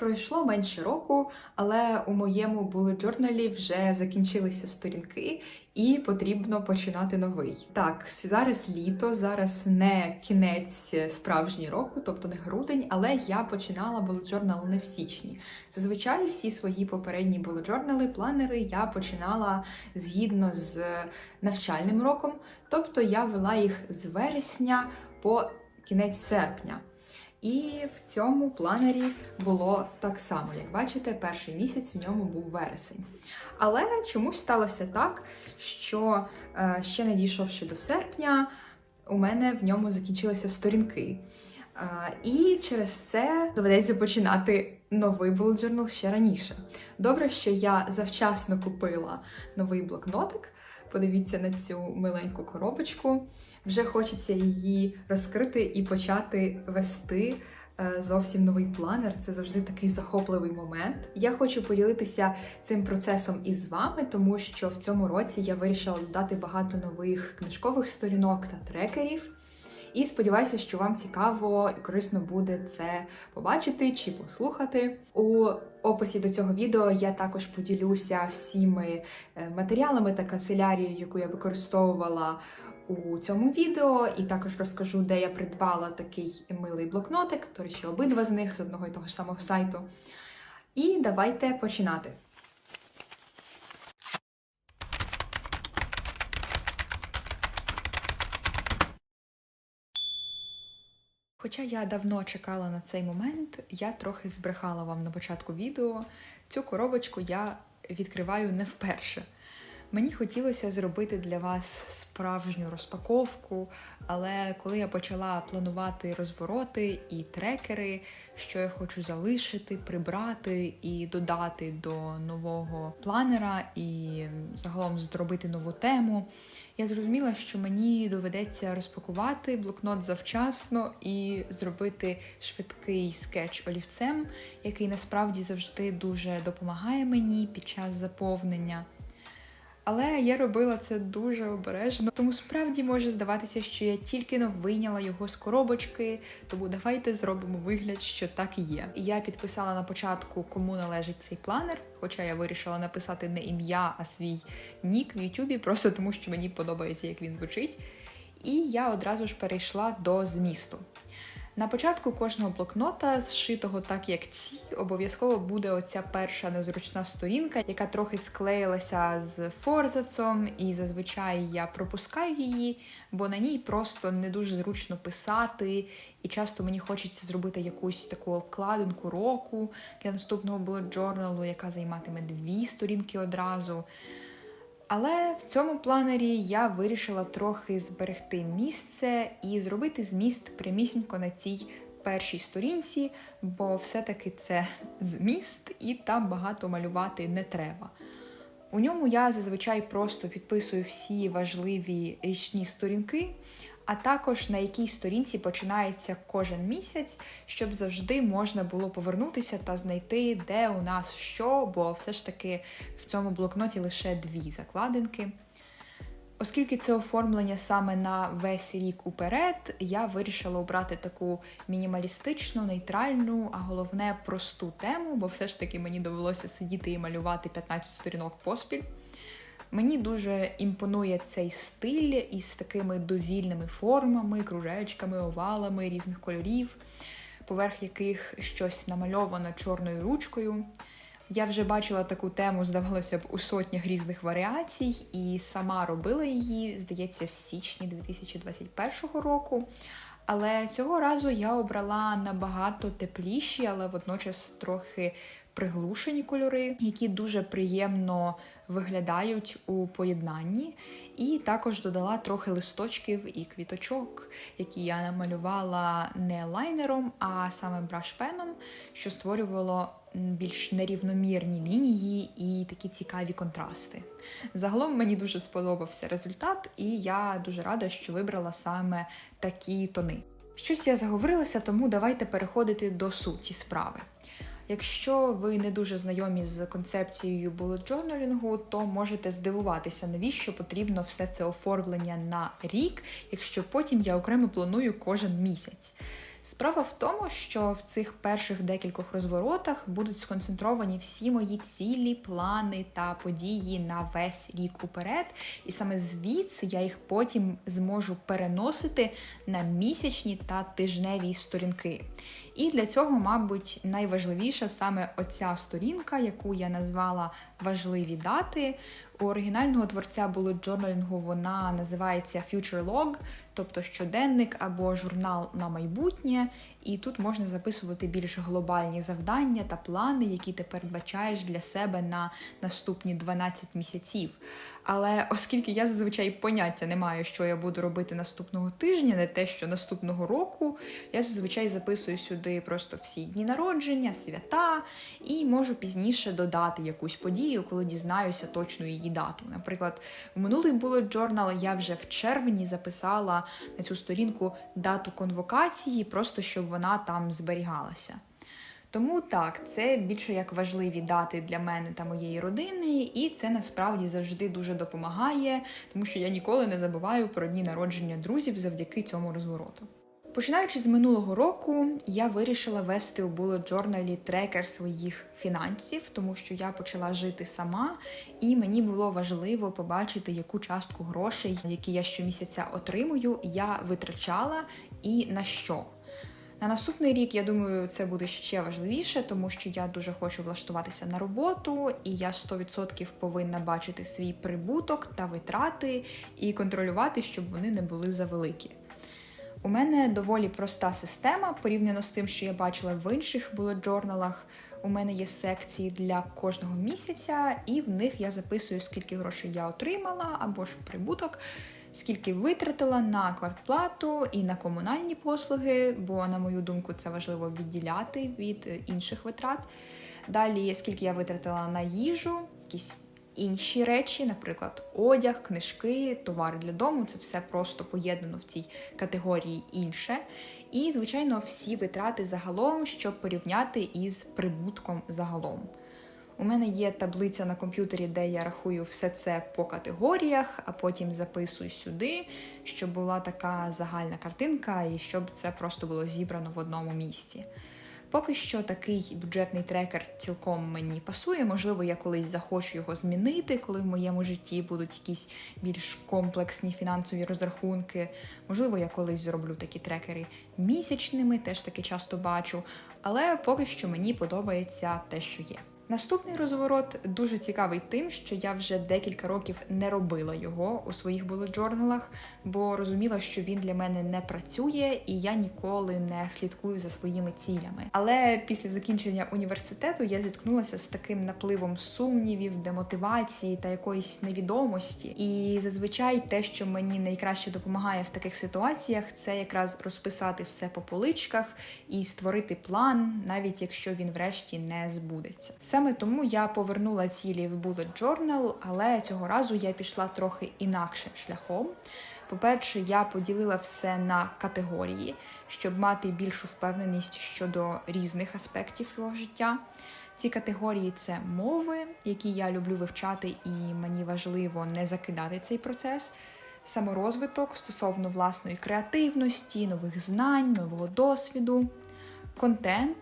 Пройшло менше року, але у моєму journal вже закінчилися сторінки, і потрібно починати новий. Так, зараз літо, зараз не кінець справжній року, тобто не грудень, але я починала journal не в січні. Зазвичай всі свої попередні journal, планери я починала згідно з навчальним роком, тобто я вела їх з вересня по кінець серпня. І в цьому планері було так само. Як бачите, перший місяць в ньому був вересень. Але чомусь сталося так, що е, ще не дійшовши до серпня, у мене в ньому закінчилися сторінки. Е, і через це доведеться починати новий bullet journal ще раніше. Добре, що я завчасно купила новий блокнотик. Подивіться на цю миленьку коробочку. Вже хочеться її розкрити і почати вести е, зовсім новий планер. Це завжди такий захопливий момент. Я хочу поділитися цим процесом із вами, тому що в цьому році я вирішила додати багато нових книжкових сторінок та трекерів. І сподіваюся, що вам цікаво і корисно буде це побачити чи послухати. У описі до цього відео я також поділюся всіми е, матеріалами та канцелярією, яку я використовувала у цьому відео, і також розкажу, де я придбала такий милий блокнотик, до речі, обидва з них з одного і того ж самого сайту. І давайте починати. Хоча я давно чекала на цей момент, я трохи збрехала вам на початку відео. Цю коробочку я відкриваю не вперше. Мені хотілося зробити для вас справжню розпаковку, але коли я почала планувати розвороти і трекери, що я хочу залишити, прибрати і додати до нового планера, і загалом зробити нову тему, я зрозуміла, що мені доведеться розпакувати блокнот завчасно і зробити швидкий скетч олівцем, який насправді завжди дуже допомагає мені під час заповнення. Але я робила це дуже обережно, тому справді може здаватися, що я тільки но вийняла його з коробочки, тому давайте зробимо вигляд, що так і є. Я підписала на початку, кому належить цей планер, хоча я вирішила написати не ім'я, а свій нік в Ютубі, просто тому що мені подобається, як він звучить. І я одразу ж перейшла до змісту. На початку кожного блокнота, зшитого так як ці, обов'язково буде оця перша незручна сторінка, яка трохи склеїлася з форзацом, і зазвичай я пропускаю її, бо на ній просто не дуже зручно писати, і часто мені хочеться зробити якусь таку обкладинку року для наступного journal, яка займатиме дві сторінки одразу. Але в цьому планері я вирішила трохи зберегти місце і зробити зміст прямісінько на цій першій сторінці, бо все-таки це зміст, і там багато малювати не треба. У ньому я зазвичай просто підписую всі важливі річні сторінки, а також на якій сторінці починається кожен місяць, щоб завжди можна було повернутися та знайти, де у нас що, бо все ж таки в цьому блокноті лише дві закладинки. Оскільки це оформлення саме на весь рік уперед, я вирішила обрати таку мінімалістичну, нейтральну, а головне просту тему, бо все ж таки мені довелося сидіти і малювати 15 сторінок поспіль. Мені дуже імпонує цей стиль із такими довільними формами, кружечками, овалами різних кольорів, поверх яких щось намальовано чорною ручкою. Я вже бачила таку тему, здавалося б, у сотнях різних варіацій, і сама робила її, здається, в січні 2021 року. Але цього разу я обрала набагато тепліші, але водночас трохи приглушені кольори, які дуже приємно виглядають у поєднанні. І також додала трохи листочків і квіточок, які я намалювала не лайнером, а саме брашпеном, що створювало більш нерівномірні лінії і такі цікаві контрасти. Загалом мені дуже сподобався результат, і я дуже рада, що вибрала саме такі тони. Щось я заговорилася, тому давайте переходити до суті справи. Якщо ви не дуже знайомі з концепцією bullet journaling, то можете здивуватися, навіщо потрібно все це оформлення на рік, якщо потім я окремо планую кожен місяць. Справа в тому, що в цих перших декількох розворотах будуть сконцентровані всі мої цілі, плани та події на весь рік уперед, і саме звідси я їх потім зможу переносити на місячні та тижневі сторінки. І для цього, мабуть, найважливіша саме оця сторінка, яку я назвала важливі дати. У оригінального творця було джорналінгу вона називається Future Log, тобто щоденник або журнал на майбутнє. І тут можна записувати більш глобальні завдання та плани, які ти передбачаєш для себе на наступні 12 місяців. Але оскільки я зазвичай поняття не маю, що я буду робити наступного тижня, не те, що наступного року, я зазвичай записую сюди просто всі дні народження, свята, і можу пізніше додати якусь подію, коли дізнаюся точну її дату. Наприклад, в минулий bullet journal я вже в червні записала на цю сторінку дату конвокації, просто щоб вона там зберігалася. Тому так, це більше як важливі дати для мене та моєї родини, і це насправді завжди дуже допомагає, тому що я ніколи не забуваю про дні народження друзів завдяки цьому розвороту. Починаючи з минулого року, я вирішила вести у bullet journal трекер своїх фінансів, тому що я почала жити сама, і мені було важливо побачити, яку частку грошей, які я щомісяця отримую, я витрачала і на що. На наступний рік, я думаю, це буде ще важливіше, тому що я дуже хочу влаштуватися на роботу, і я 100% повинна бачити свій прибуток та витрати і контролювати, щоб вони не були завеликі. У мене доволі проста система порівняно з тим, що я бачила в інших bullet джорналах. У мене є секції для кожного місяця, і в них я записую, скільки грошей я отримала, або ж прибуток, скільки витратила на квартплату і на комунальні послуги, бо, на мою думку, це важливо відділяти від е, інших витрат. Далі, скільки я витратила на їжу, якісь інші речі, наприклад, одяг, книжки, товари для дому це все просто поєднано в цій категорії інше. І, звичайно, всі витрати загалом, щоб порівняти із прибутком загалом. У мене є таблиця на комп'ютері, де я рахую все це по категоріях, а потім записую сюди, щоб була така загальна картинка і щоб це просто було зібрано в одному місці. Поки що такий бюджетний трекер цілком мені пасує. Можливо, я колись захочу його змінити, коли в моєму житті будуть якісь більш комплексні фінансові розрахунки. Можливо, я колись зроблю такі трекери місячними, теж таки часто бачу. Але поки що мені подобається те, що є. Наступний розворот дуже цікавий тим, що я вже декілька років не робила його у своїх bullet джорналах, бо розуміла, що він для мене не працює, і я ніколи не слідкую за своїми цілями. Але після закінчення університету я зіткнулася з таким напливом сумнівів, демотивації та якоїсь невідомості. І зазвичай те, що мені найкраще допомагає в таких ситуаціях, це якраз розписати все по поличках і створити план, навіть якщо він врешті не збудеться. Саме тому я повернула цілі в bullet journal, але цього разу я пішла трохи інакшим шляхом. По-перше, я поділила все на категорії, щоб мати більшу впевненість щодо різних аспектів свого життя. Ці категорії це мови, які я люблю вивчати, і мені важливо не закидати цей процес. Саморозвиток стосовно власної креативності, нових знань, нового досвіду, контент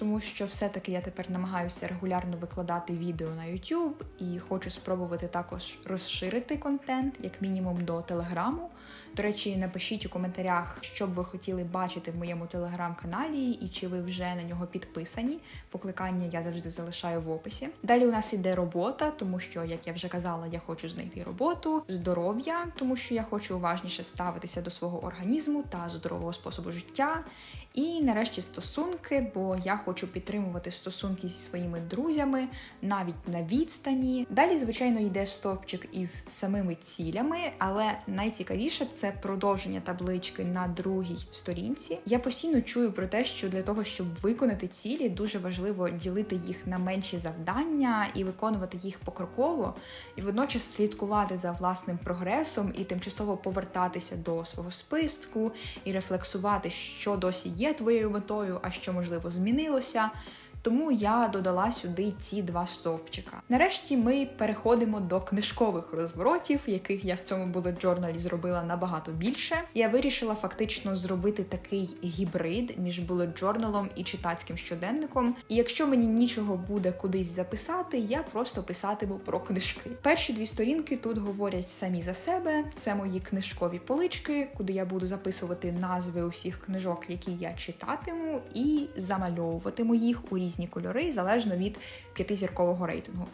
тому що все-таки я тепер намагаюся регулярно викладати відео на YouTube і хочу спробувати також розширити контент, як мінімум до телеграму. До речі, напишіть у коментарях, що б ви хотіли бачити в моєму телеграм-каналі, і чи ви вже на нього підписані. Покликання я завжди залишаю в описі. Далі у нас іде робота, тому що, як я вже казала, я хочу знайти роботу, здоров'я, тому що я хочу уважніше ставитися до свого організму та здорового способу життя. І нарешті стосунки, бо я хочу підтримувати стосунки зі своїми друзями навіть на відстані. Далі, звичайно, йде стовпчик із самими цілями, але найцікавіше це продовження таблички на другій сторінці. Я постійно чую про те, що для того, щоб виконати цілі, дуже важливо ділити їх на менші завдання і виконувати їх покроково, і водночас слідкувати за власним прогресом і тимчасово повертатися до свого списку і рефлексувати, що досі є твоєю метою, а що можливо змінилося. Тому я додала сюди ці два стовпчика. Нарешті ми переходимо до книжкових розворотів, яких я в цьому bullet journal зробила набагато більше. Я вирішила фактично зробити такий гібрид між bullet journal і читацьким щоденником. І якщо мені нічого буде кудись записати, я просто писатиму про книжки. Перші дві сторінки тут говорять самі за себе. Це мої книжкові полички, куди я буду записувати назви усіх книжок, які я читатиму, і замальовуватиму їх у різні кольори залежно від п'ятизіркового рейтингу.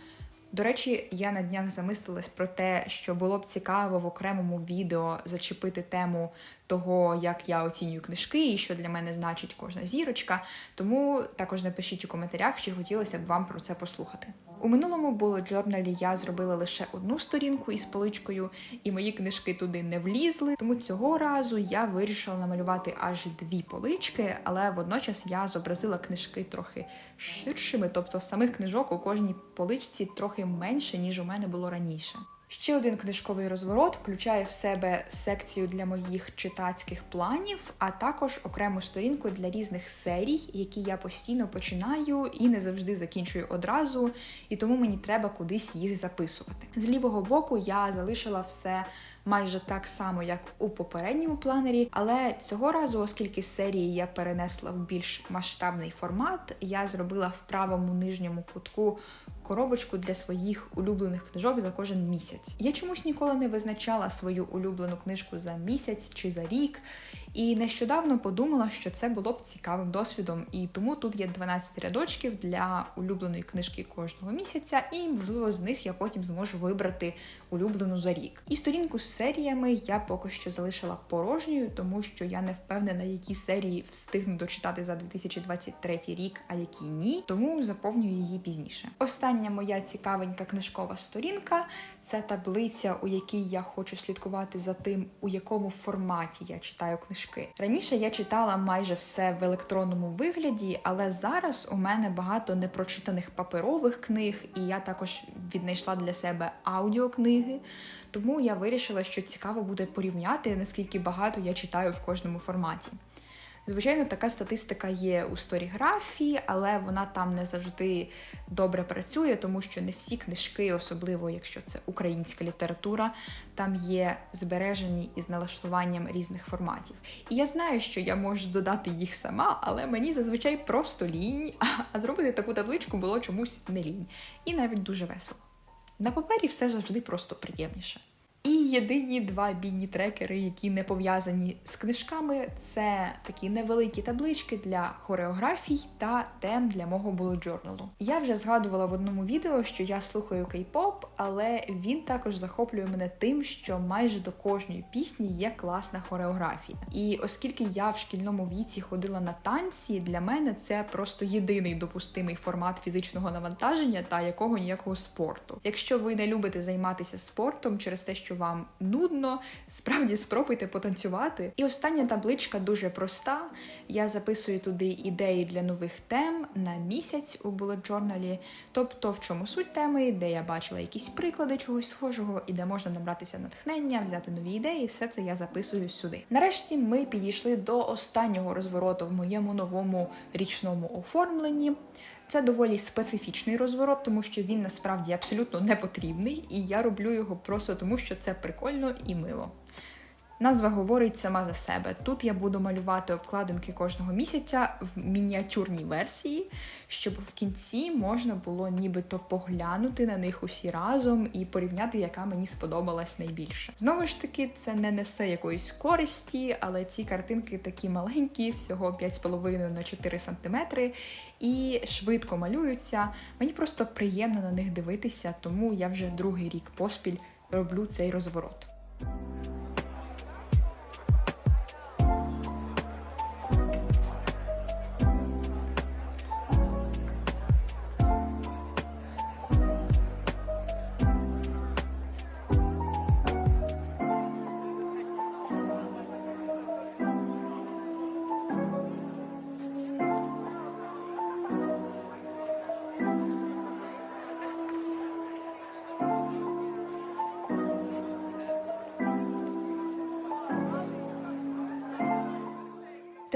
До речі, я на днях замислилась про те, що було б цікаво в окремому відео зачепити тему того, як я оцінюю книжки і що для мене значить кожна зірочка. Тому також напишіть у коментарях, чи хотілося б вам про це послухати. У минулому було-джорналі я зробила лише одну сторінку із поличкою, і мої книжки туди не влізли. Тому цього разу я вирішила намалювати аж дві полички, але водночас я зобразила книжки трохи ширшими, тобто самих книжок у кожній поличці трохи менше, ніж у мене було раніше. Ще один книжковий розворот включає в себе секцію для моїх читацьких планів, а також окрему сторінку для різних серій, які я постійно починаю і не завжди закінчую одразу, і тому мені треба кудись їх записувати. З лівого боку я залишила все майже так само, як у попередньому планері, але цього разу, оскільки серії я перенесла в більш масштабний формат, я зробила в правому нижньому кутку коробочку для своїх улюблених книжок за кожен місяць. Я чомусь ніколи не визначала свою улюблену книжку за місяць чи за рік. І нещодавно подумала, що це було б цікавим досвідом, і тому тут є 12 рядочків для улюбленої книжки кожного місяця, і можливо з них я потім зможу вибрати улюблену за рік. І сторінку з серіями я поки що залишила порожньою, тому що я не впевнена, які серії встигну дочитати за 2023 рік, а які ні. Тому заповнюю її пізніше. Остання моя цікавенька книжкова сторінка це таблиця, у якій я хочу слідкувати за тим, у якому форматі я читаю книжки. Раніше я читала майже все в електронному вигляді, але зараз у мене багато непрочитаних паперових книг, і я також віднайшла для себе аудіокниги. Тому я вирішила, що цікаво буде порівняти, наскільки багато я читаю в кожному форматі. Звичайно, така статистика є у сторіграфії, але вона там не завжди добре працює, тому що не всі книжки, особливо якщо це українська література, там є збережені із налаштуванням різних форматів. І я знаю, що я можу додати їх сама, але мені зазвичай просто лінь, а зробити таку табличку було чомусь не лінь. І навіть дуже весело. На папері все завжди просто приємніше. І єдині два бідні трекери, які не пов'язані з книжками, це такі невеликі таблички для хореографій та тем для мого journal. Я вже згадувала в одному відео, що я слухаю кей-поп, але він також захоплює мене тим, що майже до кожної пісні є класна хореографія. І оскільки я в шкільному віці ходила на танці, для мене це просто єдиний допустимий формат фізичного навантаження та якого ніякого спорту. Якщо ви не любите займатися спортом через те, що вам нудно, справді спробуйте потанцювати. І остання табличка дуже проста. Я записую туди ідеї для нових тем на місяць у bullet journal, тобто в чому суть теми, де я бачила якісь приклади чогось схожого і де можна набратися натхнення, взяти нові ідеї, все це я записую сюди. Нарешті ми підійшли до останнього розвороту в моєму новому річному оформленні. Це доволі специфічний розворот, тому що він насправді абсолютно не потрібний, і я роблю його просто тому, що це прикольно і мило. Назва говорить сама за себе. Тут я буду малювати обкладинки кожного місяця в мініатюрній версії, щоб в кінці можна було нібито поглянути на них усі разом і порівняти, яка мені сподобалась найбільше. Знову ж таки, це не несе якоїсь користі, але ці картинки такі маленькі, всього 5,5 на 4 см, і швидко малюються. Мені просто приємно на них дивитися, тому я вже другий рік поспіль роблю цей розворот.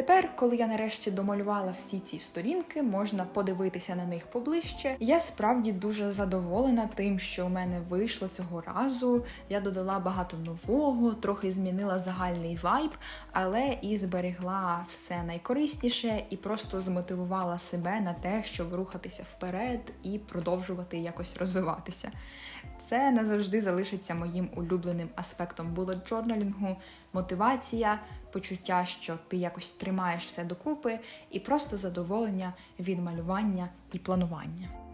Тепер, коли я нарешті домалювала всі ці сторінки, можна подивитися на них поближче. Я справді дуже задоволена тим, що у мене вийшло цього разу. Я додала багато нового, трохи змінила загальний вайб, але і зберегла все найкорисніше і просто змотивувала себе на те, щоб рухатися вперед і продовжувати якось розвиватися. Це назавжди залишиться моїм улюбленим аспектом bullet джорналінгу, мотивація, почуття, що ти якось тримаєш все докупи, і просто задоволення від малювання і планування.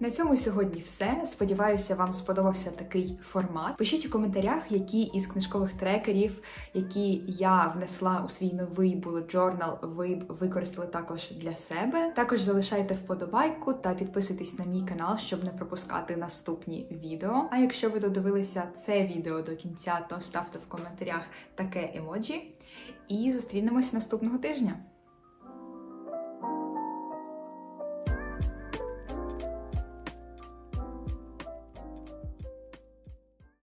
На цьому сьогодні все. Сподіваюся, вам сподобався такий формат. Пишіть у коментарях, які із книжкових трекерів, які я внесла у свій новий bullet journal, ви б використали також для себе. Також залишайте вподобайку та підписуйтесь на мій канал, щоб не пропускати наступні відео. А якщо ви додивилися це відео до кінця, то ставте в коментарях таке емоджі. І зустрінемось наступного тижня.